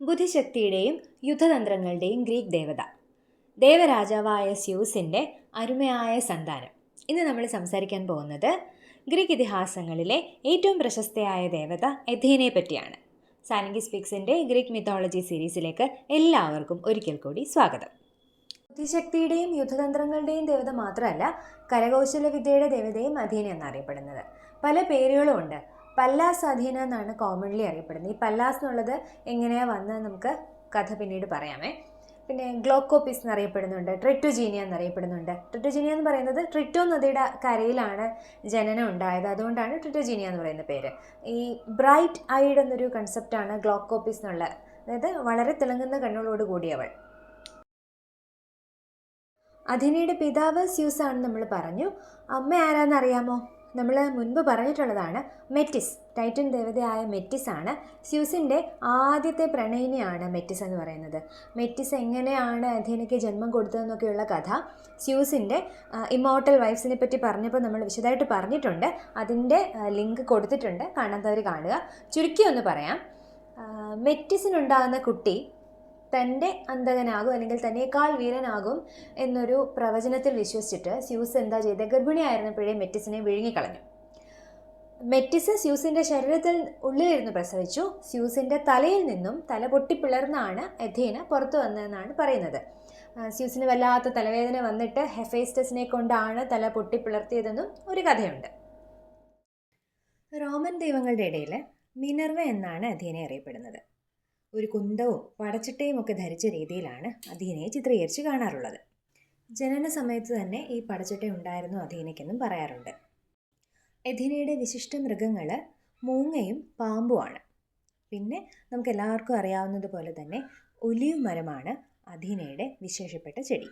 ബുദ്ധിശക്തിയുടെയും യുദ്ധതന്ത്രങ്ങളുടെയും Greek ദേവത. ദേവരാജാവായ സ്യൂസിന്റെ അരുമയായ സന്താനം. ഇന്ന് നമ്മൾ സംസാരിക്കാൻ പോകുന്നത് ഗ്രീക്ക് ഇതിഹാസങ്ങളിലെ ഏറ്റവും പ്രശസ്തയായ ദേവത എഥീനെ പറ്റിയാണ്. സാനിങ്കി സ്പിക്സിന്റെ ഗ്രീക്ക് മിത്തോളജി സീരീസിലേക്ക് എല്ലാവർക്കും ഒരിക്കൽ കൂടി സ്വാഗതം. ബുദ്ധിശക്തിയുടെയും യുദ്ധതന്ത്രങ്ങളുടെയും ദേവത മാത്രമല്ല കരകൗശല വിദ്യയുടെ ദേവതയും അധീന എന്നറിയപ്പെടുന്നത്. പല പേരുകളും ഉണ്ട്. പല്ലാസ് അധീന എന്നാണ് കോമൺലി അറിയപ്പെടുന്നത്. ഈ പല്ലാസ് എന്നുള്ളത് എങ്ങനെയാണ് വന്നത് നമുക്ക് കഥ പിന്നീട് പറയാമേ. പിന്നെ ഗ്ലോക്കോപ്പിസ് എന്നറിയപ്പെടുന്നുണ്ട് ട്രിറ്റുജീനിയ എന്നറിയപ്പെടുന്നുണ്ട്. ട്രിറ്റുജീനിയ എന്ന് പറയുന്നത് ട്രിറ്റോ നദിയുടെ കരയിലാണ് ജനനം ഉണ്ടായത്. അതുകൊണ്ടാണ് ട്രിറ്റുജീനിയ എന്ന് പറയുന്ന പേര്. ഈ ബ്രൈറ്റ് ഐഡ് എന്നൊരു കൺസെപ്റ്റാണ് ഗ്ലോക്കോപ്പിസ് എന്നുള്ള. അതായത് വളരെ തിളങ്ങുന്ന കണ്ണുകളോട് കൂടിയവൾ അധിനയുടെ പിതാവ് സ്യൂസ് ആണെന്ന് നമ്മൾ പറഞ്ഞു. അമ്മ ആരാന്നറിയാമോ? നമ്മൾ മുൻപ് പറഞ്ഞിട്ടുള്ളതാണ് മെറ്റിസ് ടൈറ്റൻ ദേവതയായ മെറ്റിസ് ആണ് സ്യൂസിന്റെ ആദ്യത്തെ പ്രണയിനിയാണ് മെറ്റിസ് എന്ന് പറയുന്നത്. മെറ്റിസ് എങ്ങനെയാണ് അധീനയ്ക്ക് ജന്മം കൊടുത്തതെന്നൊക്കെയുള്ള കഥ സ്യൂസിന്റെ ഇമോർട്ടൽ വൈഫ്സിനെ പറ്റി പറഞ്ഞപ്പോൾ നമ്മൾ വിശദമായിട്ട് പറഞ്ഞിട്ടുണ്ട്. അതിന്റെ ലിങ്ക് കൊടുത്തിട്ടുണ്ട്. കാണാത്തവർ കാണുക. ചുരുക്കി ഒന്ന് പറയാം. മെറ്റിസിനുണ്ടാകുന്ന കുട്ടി തന്റെ അന്തകനാകും അല്ലെങ്കിൽ തന്നെക്കാൾ വീരനാകും എന്നൊരു പ്രവചനത്തിൽ വിശ്വസിച്ചിട്ട് സ്യൂസ് എന്താ ചെയ്തത് ഗർഭിണിയായിരുന്നപ്പോഴേ മെറ്റിസിനെ വിഴുങ്ങിക്കളഞ്ഞു. മെറ്റിസ് സ്യൂസിന്റെ ശരീരത്തിൽ ഉള്ളിലിരുന്ന് പ്രസവിച്ചു. സ്യൂസിന്റെ തലയിൽ നിന്നും തല പൊട്ടിപ്പിളർന്നാണ് എഥീന പുറത്തു വന്നതെന്നാണ് പറയുന്നത്. സ്യൂസിന് വല്ലാത്ത തലവേദന വന്നിട്ട് ഹെഫേസ്റ്റസിനെ കൊണ്ടാണ് തല പൊട്ടിപ്പിളർത്തിയതെന്നും ഒരു കഥയുണ്ട്. റോമൻ ദൈവങ്ങളുടെ ഇടയിൽ മിനർവ എന്നാണ് അധീനെ അറിയപ്പെടുന്നത്. ഒരു കുന്തവും പടച്ചിട്ടയും ഒക്കെ ധരിച്ച രീതിയിലാണ് അധീനയെ ചിത്രീകരിച്ച് കാണാറുള്ളത്. ജനന സമയത്ത് തന്നെ ഈ പടച്ചിട്ട ഉണ്ടായിരുന്നു അധീനയ്ക്കെന്നും പറയാറുണ്ട്. എഥീനയുടെ വിശിഷ്ട മൃഗങ്ങൾ മൂങ്ങയും പാമ്പുമാണ്. പിന്നെ നമുക്ക് എല്ലാവർക്കും അറിയാവുന്നതുപോലെ തന്നെ ഒലിവ് മരമാണ് അധീനയുടെ വിശേഷപ്പെട്ട ചെടി.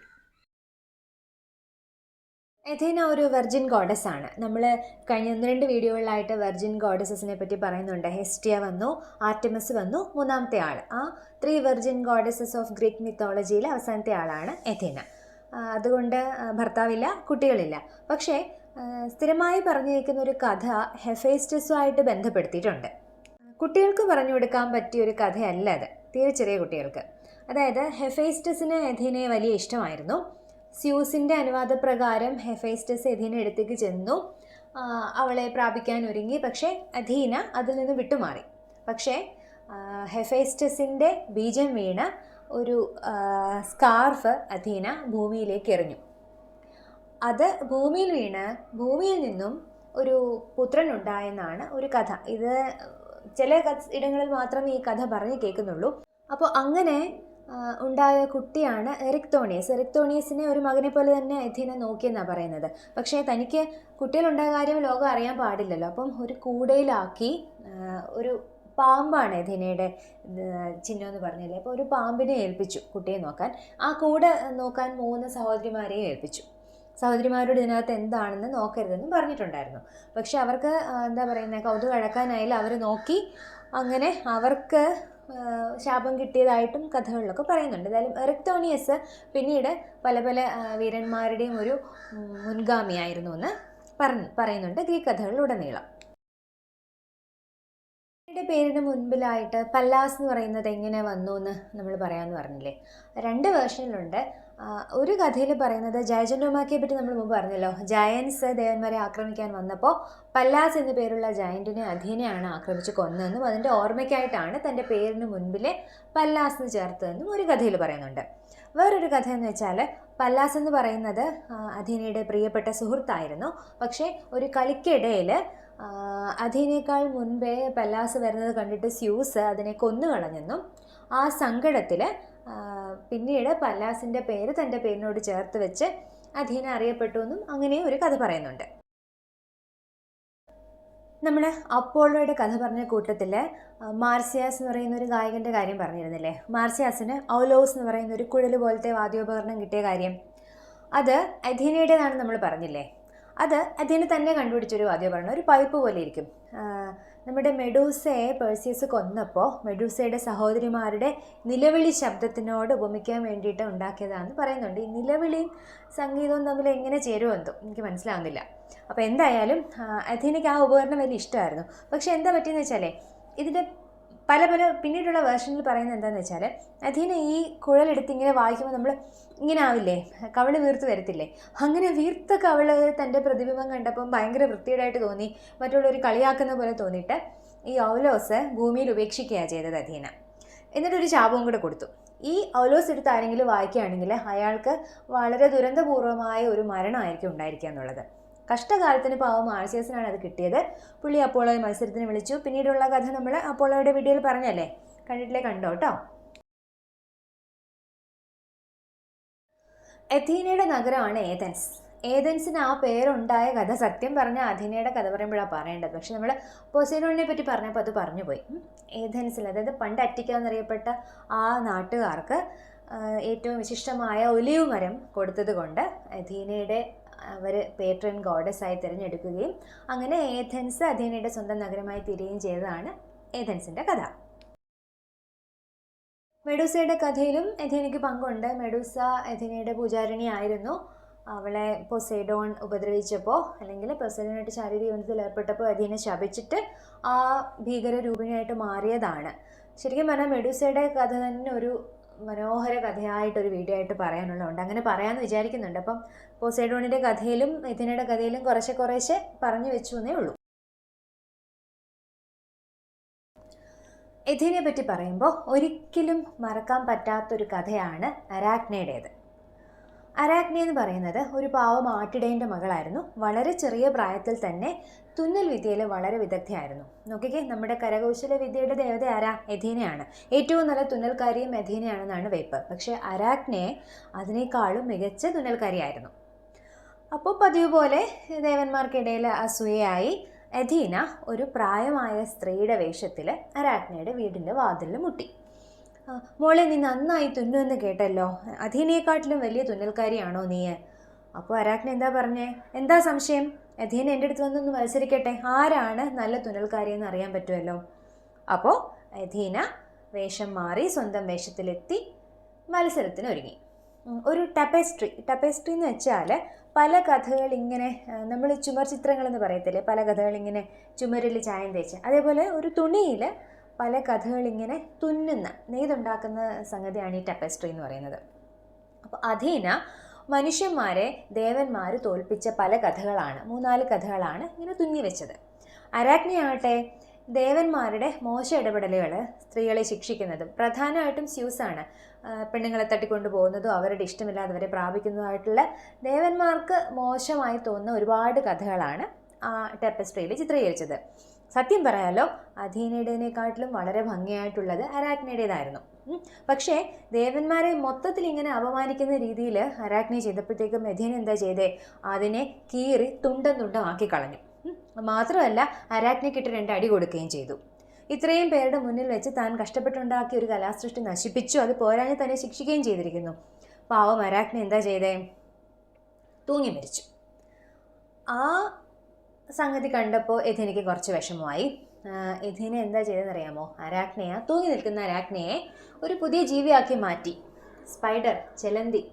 എഥീന ഒരു വെർജിൻ ഗോഡസ് ആണ്. നമ്മൾ കഴിഞ്ഞ ഒന്ന് രണ്ട് വീഡിയോകളിലായിട്ട് വെർജിൻ ഗോഡസസിനെ പറ്റി പറയുന്നുണ്ട്. ഹെസ്റ്റിയ വന്നു ആർട്ടിമസ് വന്നു മൂന്നാമത്തെ ആൾ ആ three virgin goddesses of Greek മിത്തോളജിയിലെ അവസാനത്തെ ആളാണ് എഥേന അതുകൊണ്ട് ഭർത്താവില്ല കുട്ടികളില്ല. പക്ഷേ സ്ഥിരമായി പറഞ്ഞു ഒരു കഥ ഹെഫേസ്റ്റസുമായിട്ട് ബന്ധപ്പെടുത്തിയിട്ടുണ്ട്. കുട്ടികൾക്ക് പറഞ്ഞു കൊടുക്കാൻ പറ്റിയ ഒരു കഥയല്ല അത്. തീരെ ചെറിയ കുട്ടികൾക്ക്. അതായത് ഹെഫേസ്റ്റസിന് എഥീനയെ വലിയ ഇഷ്ടമായിരുന്നു. സ്യൂസിന്റെ അനുവാദപ്രകാരം ഹെഫൈസ്റ്റസ് എഥീന എടുത്തേക്ക് ചെന്നു. അവളെ പ്രാപിക്കാൻ ഒരുങ്ങി. പക്ഷേ അധീന അതിൽ നിന്ന് വിട്ടുമാറി. പക്ഷേ ഹെഫൈസ്റ്റസിന്റെ ബീജം വീണ ഒരു സ്കാർഫ് അധീന ഭൂമിയിലേക്ക് എറിഞ്ഞു. അത് ഭൂമിയിൽ വീണ് ഭൂമിയിൽ നിന്നും ഒരു പുത്രൻ ഉണ്ടായെന്നാണ് ഒരു കഥ. ഇത് ചില ഇടങ്ങളിൽ മാത്രമേ ഈ കഥ പറഞ്ഞു കേൾക്കുന്നുള്ളൂ. അപ്പോൾ അങ്ങനെ ഉണ്ടായ കുട്ടിയാണ് എറിക്തോണിയസ്. എറിക്തോണിയസിനെ ഒരു മകനെ പോലെ തന്നെ എഥീന നോക്കിയെന്നാണ് പറയുന്നത്. പക്ഷേ തനിക്ക് കുട്ടികളുണ്ടായ കാര്യം ലോകം അറിയാൻ പാടില്ലല്ലോ. അപ്പം ഒരു കൂടയിലാക്കി ഒരു പാമ്പാണ് എഥീനയുടെ ചിഹ്നം എന്ന് പറഞ്ഞില്ലേ? അപ്പോൾ ഒരു പാമ്പിനെ ഏൽപ്പിച്ചു കുട്ടിയെ നോക്കാൻ. ആ കൂടെ നോക്കാൻ മൂന്ന് സഹോദരിമാരെയും ഏൽപ്പിച്ചു. സഹോദരിമാരോട് ഇതിനകത്ത് എന്താണെന്ന് നോക്കരുതെന്നും പറഞ്ഞിട്ടുണ്ടായിരുന്നു. പക്ഷെ അവർക്ക് എന്താ പറയുന്നത് കൗതുകം അടക്കാനായാലും അവർ നോക്കി അങ്ങനെ അവർക്ക് ശാപം കിട്ടിയതായിട്ടും കഥകളിലൊക്കെ പറയുന്നുണ്ട്. എന്തായാലും എറക്തോണിയസ് പിന്നീട് പല പല വീരന്മാരുടെയും ഒരു മുൻഗാമിയായിരുന്നു എന്ന് പറഞ്ഞു പറയുന്നുണ്ട് ഗ്രീക്ക് കഥകളിലുടനീളം പേരിന് മുൻപിലായിട്ട് പല്ലാസ് എന്ന് പറയുന്നത് എങ്ങനെ വന്നു എന്ന് നമ്മൾ പറയാമെന്ന് പറഞ്ഞില്ലേ? രണ്ട് വേർഷനിലുണ്ട്. ഒരു കഥയിൽ പറയുന്നത് ജയചന്ദ്രമാക്കിയെ പറ്റി നമ്മൾ മുമ്പ് പറഞ്ഞല്ലോ. ജയൻസ് ദേവന്മാരെ ആക്രമിക്കാൻ വന്നപ്പോൾ പല്ലാസ് എന്ന പേരുള്ള ജയന്റിനെ അധീനയാണ് ആക്രമിച്ച് കൊന്നതെന്നും അതിന്റെ ഓർമ്മയ്ക്കായിട്ടാണ് തന്റെ പേരിന് മുൻപിലെ പല്ലാസ് എന്ന് ചേർത്തതെന്നും ഒരു കഥയിൽ പറയുന്നുണ്ട്. വേറൊരു കഥ എന്ന് വെച്ചാൽ പല്ലാസ് എന്ന് പറയുന്നത് അധീനയുടെ പ്രിയപ്പെട്ട സുഹൃത്തായിരുന്നു. പക്ഷേ ഒരു കളിക്കിടയിൽ അധീനേക്കാൾ മുൻപേ പല്ലാസ് വരുന്നത് കണ്ടിട്ട് സ്യൂസ് അതിനെ കൊന്നുകളഞ്ഞെന്നും ആ സങ്കടത്തിൽ പിന്നീട് പല്ലാസിന്റെ പേര് തന്റെ പേരിനോട് ചേർത്ത് വെച്ച് അധീന അറിയപ്പെട്ടു എന്നും അങ്ങനെ ഒരു കഥ പറയുന്നുണ്ട്. നമ്മുടെ അപ്പോളോയുടെ കഥ പറഞ്ഞ കൂട്ടത്തിൽ മാർസിയാസ് എന്ന് പറയുന്ന ഒരു ഗായകന്റെ കാര്യം പറഞ്ഞിരുന്നില്ലേ? മാർസിയാസിന് ഔലോസ് എന്ന് പറയുന്ന ഒരു കുഴൽ പോലത്തെ വാദ്യോപകരണം കിട്ടിയ കാര്യം. അത് അധീനയുടേതാണെന്ന് നമ്മൾ പറഞ്ഞില്ലേ? അത് അധീന തന്നെ കണ്ടുപിടിച്ചൊരു വാദ്യോപകരണം ഒരു പൈപ്പ് പോലെ ഇരിക്കും. നമ്മുടെ മെഡൂസയെ പേഴ്സിയസ് കൊന്നപ്പോൾ മെഡൂസയുടെ സഹോദരിമാരുടെ നിലവിളി ശബ്ദത്തിനോട് ഉപമിക്കാൻ വേണ്ടിയിട്ട് ഉണ്ടാക്കിയതാണെന്ന് പറയുന്നുണ്ട്. ഈ നിലവിളിയും സംഗീതവും തമ്മിൽ എങ്ങനെ ചേരുമെന്തോ എനിക്ക് മനസ്സിലാവുന്നില്ല. അപ്പോൾ എന്തായാലും അഥീനയ്ക്ക് ആ ഉപകരണം വലിയ ഇഷ്ടമായിരുന്നു. പക്ഷേ എന്താ പറ്റിയെന്ന് വെച്ചാലേ ഇതിന്റെ പല പല പിന്നീടുള്ള വേർഷനിൽ പറയുന്നത് എന്താണെന്ന് വെച്ചാൽ അധീന ഈ കുഴലെടുത്ത് ഇങ്ങനെ വായിക്കുമ്പോൾ നമ്മൾ ഇങ്ങനെ ആവില്ലേ? കവൾ വീർത്ത് വരത്തില്ലേ? അങ്ങനെ വീർത്ത കവൾ തന്റെ പ്രതിബിംബം കണ്ടപ്പം ഭയങ്കര വൃത്തികേടായിട്ട് തോന്നി. മറ്റുള്ളവർ കളിയാക്കുന്ന പോലെ തോന്നിയിട്ട് ഈ ഔലോസ് ഭൂമിയിൽ ഉപേക്ഷിക്കുകയാണ് ചെയ്തത് അധീന. എന്നിട്ടൊരു ശാപവും കൂടെ കൊടുത്തു. ഈ ഔലോസ് എടുത്ത് ആരെങ്കിലും വായിക്കുകയാണെങ്കിൽ അയാൾക്ക് വളരെ ദുരന്തപൂർവമായ ഒരു മരണമായിരിക്കും ഉണ്ടായിരിക്കുക എന്നുള്ളത്. കഷ്ടകാലത്തിന് പാവം മാർസിയസിനാണ് അത് കിട്ടിയത്. പുള്ളി അപ്പോളോയെ മത്സരത്തിന് വിളിച്ചു. പിന്നീടുള്ള കഥ നമ്മൾ അപ്പോളോയുടെ വീഡിയോയിൽ പറഞ്ഞല്ലേ? കണ്ടിട്ടില്ലേ? കണ്ടോ കേട്ടോ എഥീനയുടെ നഗരമാണ് ഏതൻസ് ഏതൻസിന് ആ പേരുണ്ടായ കഥ സത്യം പറഞ്ഞ അഥീനയുടെ കഥ പറയുമ്പോഴാണ് പറയേണ്ടത്. പക്ഷെ നമ്മൾ പൊസൈഡോണിനെ പറ്റി പറഞ്ഞപ്പോൾ അത് പറഞ്ഞു പോയി. ഏതൻസിൽ അതായത് പണ്ട് അറ്റിക്ക എന്നറിയപ്പെട്ട ആ നാട്ടുകാർക്ക് ഏറ്റവും വിശിഷ്ടമായ ഒലിവ് മരം കൊടുത്തത് കൊണ്ട് അഥീനയുടെ അവർ പേട്രൺ ആയി തിരഞ്ഞെടുക്കുകയും അങ്ങനെ ഏഥൻസ് അഥീനയുടെ സ്വന്തം നഗരമായി തീരുകയും ചെയ്തതാണ് ഏഥൻസിന്റെ കഥ. മെഡൂസയുടെ കഥയിലും എഥീനയ്ക്ക് പങ്കുണ്ട്. മെഡൂസ എഥീനയുടെ പൂജാരിണി ആയിരുന്നു അവളെ പൊസൈഡോൺ ഉപദ്രവിച്ചപ്പോൾ അല്ലെങ്കിൽ പൊസൈഡോണായിട്ട് ശാരീരിക ബന്ധത്തിൽ ഏർപ്പെട്ടപ്പോൾ അധീനെ ശപിച്ചിട്ട് ആ ഭീകര രൂപിണിയായിട്ട് മാറിയതാണ്. ശരിക്കും പറഞ്ഞാൽ മെഡൂസയുടെ കഥ തന്നെ ഒരു മനോഹര കഥയായിട്ടൊരു വീഡിയോ ആയിട്ട് പറയാനുള്ളതുണ്ട്. അങ്ങനെ പറയാമെന്ന് വിചാരിക്കുന്നുണ്ട്. അപ്പം പോസൈഡോണിന്റെ കഥയിലും മിഥുനയുടെ കഥയിലും കുറേശ്ശെ കുറേശ്ശെ പറഞ്ഞു വെച്ചു എന്നേ ഉള്ളൂ. എഥീനെ പറ്റി പറയുമ്പോൾ ഒരിക്കലും മറക്കാൻ പറ്റാത്തൊരു കഥയാണ് അരാക്നയുടേത് അരാക്നെ എന്ന് പറയുന്നത് ഒരു പാവം ആട്ടിടേന്റെ മകളായിരുന്നു. വളരെ ചെറിയ പ്രായത്തിൽ തന്നെ തുന്നൽ വിദ്യയിൽ വളരെ വിദഗ്ധയായിരുന്നു. നോക്കിക്കേ നമ്മുടെ കരകൗശല വിദ്യയുടെ ദേവത ആരാ? എഥീനയാണ്. ഏറ്റവും നല്ല തുന്നൽക്കാരിയും എഥീനയാണെന്നാണ് വെയ്പ്പ്. പക്ഷേ അരാഗ്നെ അതിനേക്കാളും മികച്ച തുന്നൽക്കാരിയായിരുന്നു. അപ്പോൾ പതിവ് പോലെ ദേവന്മാർക്കിടയിൽ അസൂയയായി എഥീന ഒരു പ്രായമായ സ്ത്രീയുടെ വേഷത്തിൽ അരാഗ്നയുടെ വീടിന്റെ വാതിലിൽ മുട്ടി. മോളെ നീ നന്നായി തുന്നുമെന്ന് കേട്ടല്ലോ. അധീനയെക്കാട്ടിലും വലിയ തുന്നൽക്കാരിയാണോ നീ അപ്പോൾ അരാജ്ഞ എന്താ പറഞ്ഞേ? എന്താ സംശയം? അധീന എന്റെ അടുത്ത് വന്നൊന്ന് മത്സരിക്കട്ടെ. ആരാണ് നല്ല തുന്നൽക്കാരി എന്ന് അറിയാൻ പറ്റുമല്ലോ? അപ്പോൾ അധീന വേഷം മാറി സ്വന്തം വേഷത്തിലെത്തി മത്സരത്തിന് ഒരുങ്ങി. ഒരു ടപ്പേസ്ട്രി ടപ്പേസ്ട്രി എന്ന് വെച്ചാൽ പല കഥകൾ ഇങ്ങനെ നമ്മൾ ചുമർ ചിത്രങ്ങളെന്ന് പറയത്തില്ലേ? പല കഥകൾ ഇങ്ങനെ ചുമരിൽ ചായം തേച്ച്. അതേപോലെ ഒരു തുണിയിൽ പല കഥകളിങ്ങനെ തുന്നുന്ന നെയ്തുണ്ടാക്കുന്ന സംഗതിയാണ് ഈ ടെപ്പസ്ട്രി എന്ന് പറയുന്നത്. അപ്പോൾ അധീന മനുഷ്യന്മാരെ ദേവന്മാർ തോൽപ്പിച്ച പല കഥകളാണ് മൂന്നാൽ കഥകളാണ് ഇങ്ങനെ തുന്നി വെച്ചത്. അരാജ്ഞയാകട്ടെ ദേവന്മാരുടെ മോശ ഇടപെടലുകൾ സ്ത്രീകളെ ശിക്ഷിക്കുന്നതും പ്രധാനമായിട്ടും സ്യൂസാണ് പെണ്ണുങ്ങളെ തട്ടിക്കൊണ്ടു പോകുന്നതും അവരുടെ ഇഷ്ടമില്ലാത്തവരെ പ്രാപിക്കുന്നതുമായിട്ടുള്ള ദേവന്മാർക്ക് മോശമായി തോന്നുന്ന ഒരുപാട് കഥകളാണ് ആ ടെപ്പസ്ട്രിയിൽ ചിത്രീകരിച്ചത്. സത്യം പറയാലോ അധീനയുടേതിനെക്കാട്ടിലും വളരെ ഭംഗിയായിട്ടുള്ളത് അരാജ്ഞയുടേതായിരുന്നു. പക്ഷേ ദേവന്മാരെ മൊത്തത്തിൽ ഇങ്ങനെ അപമാനിക്കുന്ന രീതിയിൽ അരാജ്ഞ ചെയ്തപ്പോഴത്തേക്കും അധീന എന്താ ചെയ്തേ? അതിനെ കീറി തുണ്ടം തുണ്ടമാക്കി കളഞ്ഞു. മാത്രമല്ല അരാഗ്നിക്കിട്ട് രണ്ട് അടി കൊടുക്കുകയും ചെയ്തു. ഇത്രയും പേരുടെ മുന്നിൽ വെച്ച് താൻ കഷ്ടപ്പെട്ടുണ്ടാക്കിയ ഒരു കലാസൃഷ്ടി നശിപ്പിച്ചു. അത് പോരാഞ്ഞ് തന്നെ ശിക്ഷിക്കുകയും ചെയ്തിരിക്കുന്നു. പാവം അരാജ്ഞ എന്താ ചെയ്തേ? തൂങ്ങി മരിച്ചു. ആ സംഗതി കണ്ടപ്പോൾ എഥിനിക്ക് കുറച്ച് വിഷമമായി. എഥിനെ എന്താ ചെയ്തതെന്നറിയാമോ? അരാക്നയെ തൂങ്ങി നിൽക്കുന്ന അരാക്നയെ ഒരു പുതിയ ജീവിയാക്കി മാറ്റി. സ്പൈഡർ ചെലന്തി.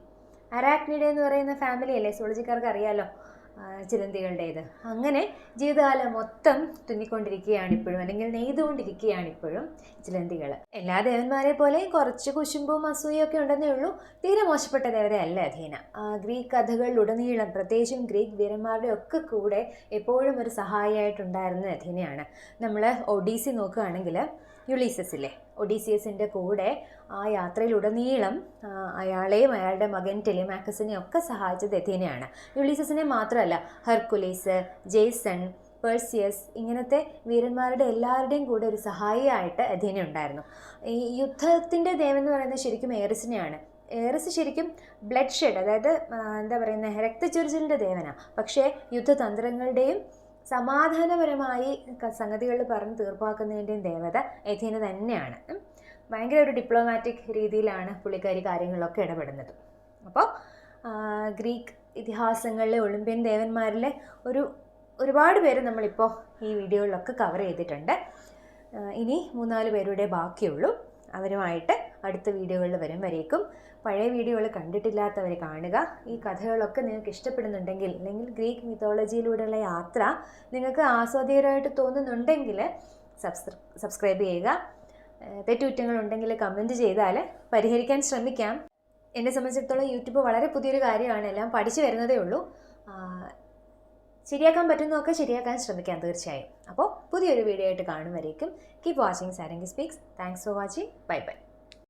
അരാക്നിഡെ എന്ന് പറയുന്ന ഫാമിലി അല്ലേ? സോളജിക്കാർക്ക് അറിയാലോ. ചിലന്തികളുടേത്. അങ്ങനെ ജീവിതകാലം മൊത്തം തുന്നിക്കൊണ്ടിരിക്കുകയാണ് ഇപ്പോഴും അല്ലെങ്കിൽ നെയ്തുകൊണ്ടിരിക്കുകയാണ് ഇപ്പോഴും ചിലന്തികൾ എല്ലാ ദേവന്മാരെ പോലെ കുറച്ച് കുശുമ്പും അസൂയും ഒക്കെ ഉണ്ടെന്നേ ഉള്ളൂ. തീരെ മോശപ്പെട്ട ദേവതയല്ല അധീന. ഗ്രീക്ക് കഥകളിലുടനീളം പ്രത്യേകിച്ചും ഗ്രീക്ക് വീരന്മാരുടെ ഒക്കെ കൂടെ എപ്പോഴും ഒരു സഹായിയായിട്ടുണ്ടായിരുന്ന അധീനയാണ്. നമ്മൾ ഒഡീസി നോക്കുകയാണെങ്കിൽ യുളീസസിലെ ഒഡീസിയസിന്റെ കൂടെ ആ യാത്രയിലുടനീളം അയാളെയും അയാളുടെ മകൻ ടെലിമാക്കസിനെയും ഒക്കെ സഹായിച്ചത് എഥീനയാണ് യുളീസസിനെ മാത്രമല്ല ഹെർക്കുലീസ് ജേസൺ പേഴ്സിയസ് ഇങ്ങനത്തെ വീരന്മാരുടെ എല്ലാവരുടെയും കൂടെ ഒരു സഹായിയായിട്ട് അധീന ഉണ്ടായിരുന്നു. ഈ യുദ്ധത്തിന്റെ ദേവൻ എന്ന് പറയുന്നത് ശരിക്കും ഏറിസിനെയാണ് ഏറിസ് ശരിക്കും ബ്ലഡ് ഷെഡ് അതായത് എന്താ പറയുന്നത് രക്തചൊരിച്ചിലിന്റെ ദേവനാണ് പക്ഷേ യുദ്ധതന്ത്രങ്ങളുടെയും സമാധാനപരമായി സംഗതികളിൽ പറഞ്ഞ് തീർപ്പാക്കുന്നതിന്റെയും ദേവത എഥീന തന്നെയാണ്. ഭയങ്കര ഒരു ഡിപ്ലോമാറ്റിക് രീതിയിലാണ് പുള്ളിക്കാരി കാര്യങ്ങളിലൊക്കെ ഇടപെടുന്നത്. അപ്പോൾ ഗ്രീക്ക് ഇതിഹാസങ്ങളിലെ ഒളിമ്പ്യൻ ദേവന്മാരിലെ ഒരു ഒരുപാട് പേര് നമ്മളിപ്പോൾ ഈ വീഡിയോയിലൊക്കെ കവർ ചെയ്തിട്ടുണ്ട്. ഇനി മൂന്നാൽ പേരുടെ ബാക്കിയുള്ളൂ. അവരുമായിട്ട് അടുത്ത വീഡിയോകളിൽ വരും വരേക്കും. പഴയ വീഡിയോകൾ കണ്ടിട്ടില്ലാത്തവർ കാണുക. ഈ കഥകളൊക്കെ നിങ്ങൾക്ക് ഇഷ്ടപ്പെടുന്നുണ്ടെങ്കിൽ അല്ലെങ്കിൽ ഗ്രീക്ക് മിത്തോളജിയിലൂടെയുള്ള യാത്ര നിങ്ങൾക്ക് ആസ്വാദ്യകരമായിട്ട് തോന്നുന്നുണ്ടെങ്കിൽ സബ്സ്ക്രൈബ് സബ്സ്ക്രൈബ് ചെയ്യുക. തെറ്റുകുറ്റങ്ങളുണ്ടെങ്കിൽ കമന്റ് ചെയ്താൽ പരിഹരിക്കാൻ ശ്രമിക്കാം. എന്നെ സംബന്ധിച്ചിടത്തോളം യൂട്യൂബ് വളരെ പുതിയൊരു കാര്യമാണ്. എല്ലാം പഠിച്ചു വരുന്നതേ ഉള്ളൂ. ശരിയാക്കാൻ പറ്റുന്നതൊക്കെ ശരിയാക്കാൻ ശ്രമിക്കാം തീർച്ചയായും. അപ്പോൾ പുതിയൊരു വീഡിയോ ആയിട്ട് കാണും keep watching Sarangi speaks thanks for watching bye bye